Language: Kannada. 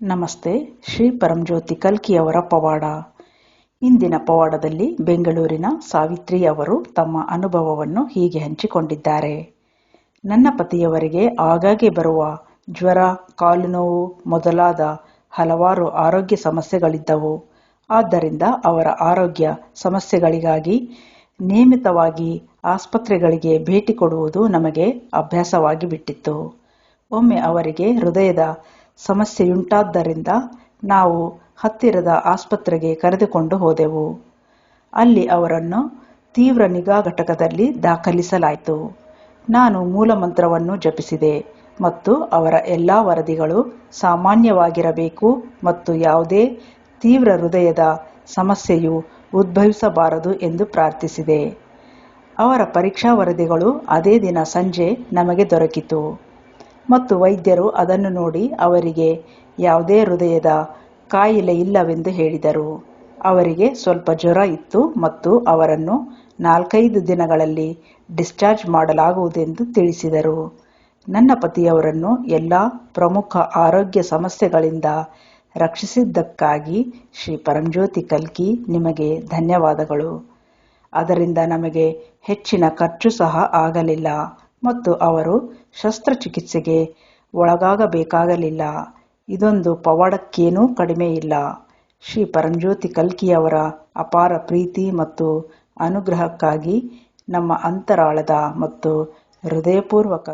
ನಮಸ್ತೆ, ಶ್ರೀ ಪರಂಜ್ಯೋತಿ ಕಲ್ಕಿಯವರ ಪವಾಡ. ಇಂದಿನ ಪವಾಡದಲ್ಲಿ ಬೆಂಗಳೂರಿನ ಸಾವಿತ್ರಿ ಅವರು ತಮ್ಮ ಅನುಭವವನ್ನು ಹೀಗೆ ಹಂಚಿಕೊಂಡಿದ್ದಾರೆ. ನನ್ನ ಪತಿಯವರಿಗೆ ಆಗಾಗ್ಗೆ ಬರುವ ಜ್ವರ, ಕಾಲು ನೋವು ಮೊದಲಾದ ಹಲವಾರು ಆರೋಗ್ಯ ಸಮಸ್ಯೆಗಳಿದ್ದವು. ಆದ್ದರಿಂದ ಅವರ ಆರೋಗ್ಯ ಸಮಸ್ಯೆಗಳಿಗಾಗಿ ನಿಯಮಿತವಾಗಿ ಆಸ್ಪತ್ರೆಗಳಿಗೆ ಭೇಟಿ ಕೊಡುವುದು ನಮಗೆ ಅಭ್ಯಾಸವಾಗಿ ಬಿಟ್ಟಿತ್ತು ಒಮ್ಮೆ ಅವರಿಗೆ ಹೃದಯದ ಸಮಸ್ಯೆಯುಂಟಾದ್ದರಿಂದ ನಾವು ಹತ್ತಿರದ ಆಸ್ಪತ್ರೆಗೆ ಕರೆದುಕೊಂಡು ಹೋದೆವು. ಅಲ್ಲಿ ಅವರನ್ನು ತೀವ್ರ ನಿಗಾ ಘಟಕದಲ್ಲಿ ದಾಖಲಿಸಲಾಯಿತು. ನಾನು ಮೂಲಮಂತ್ರವನ್ನು ಜಪಿಸಿದೆ ಮತ್ತು ಅವರ ಎಲ್ಲ ವರದಿಗಳು ಸಾಮಾನ್ಯವಾಗಿರಬೇಕು ಮತ್ತು ಯಾವುದೇ ತೀವ್ರ ಹೃದಯದ ಸಮಸ್ಯೆಯು ಉದ್ಭವಿಸಬಾರದು ಎಂದು ಪ್ರಾರ್ಥಿಸಿದೆ. ಅವರ ಪರೀಕ್ಷಾ ವರದಿಗಳು ಅದೇ ದಿನ ಸಂಜೆ ನಮಗೆ ದೊರಕಿತು. ಮತ್ತು ವೈದ್ಯರು ಅದನ್ನು ನೋಡಿ ಅವರಿಗೆ, ಯಾವುದೇ ಹೃದಯದ ಕಾಯಿಲೆ ಇಲ್ಲವೆಂದು ಹೇಳಿದರು. ಅವರಿಗೆ ಸ್ವಲ್ಪ ಜ್ವರ ಇತ್ತು ಮತ್ತು ಅವರನ್ನು ನಾಲ್ಕೈದು ದಿನಗಳಲ್ಲಿ ಡಿಸ್ಚಾರ್ಜ್ ಮಾಡಲಾಗುವುದೆಂದು ತಿಳಿಸಿದರು. ನನ್ನ ಪತಿಯವರನ್ನು ಎಲ್ಲ ಪ್ರಮುಖ ಆರೋಗ್ಯ ಸಮಸ್ಯೆಗಳಿಂದ ರಕ್ಷಿಸಿದ್ದಕ್ಕಾಗಿ ಶ್ರೀ ಪರಂಜ್ಯೋತಿ ಕಲ್ಕಿ ನಿಮಗೆ ಧನ್ಯವಾದಗಳು. ಅದರಿಂದ ನಮಗೆ ಹೆಚ್ಚಿನ ಖರ್ಚು ಸಹ ಆಗಲಿಲ್ಲ. ಮತ್ತು ಅವರು ಶಸ್ತ್ರಚಿಕಿತ್ಸೆಗೆ ಒಳಗಾಗಬೇಕಾಗಲಿಲ್ಲ. ಇದೊಂದು ಪವಾಡಕ್ಕೇನೂ ಕಡಿಮೆಯಿಲ್ಲ ಶ್ರೀ ಪರಂಜ್ಯೋತಿ ಕಲ್ಕಿಯವರ ಅಪಾರ ಪ್ರೀತಿ ಮತ್ತು ಅನುಗ್ರಹಕ್ಕಾಗಿ ನಮ್ಮ ಅಂತರಾಳದ ಮತ್ತು ಹೃದಯಪೂರ್ವಕ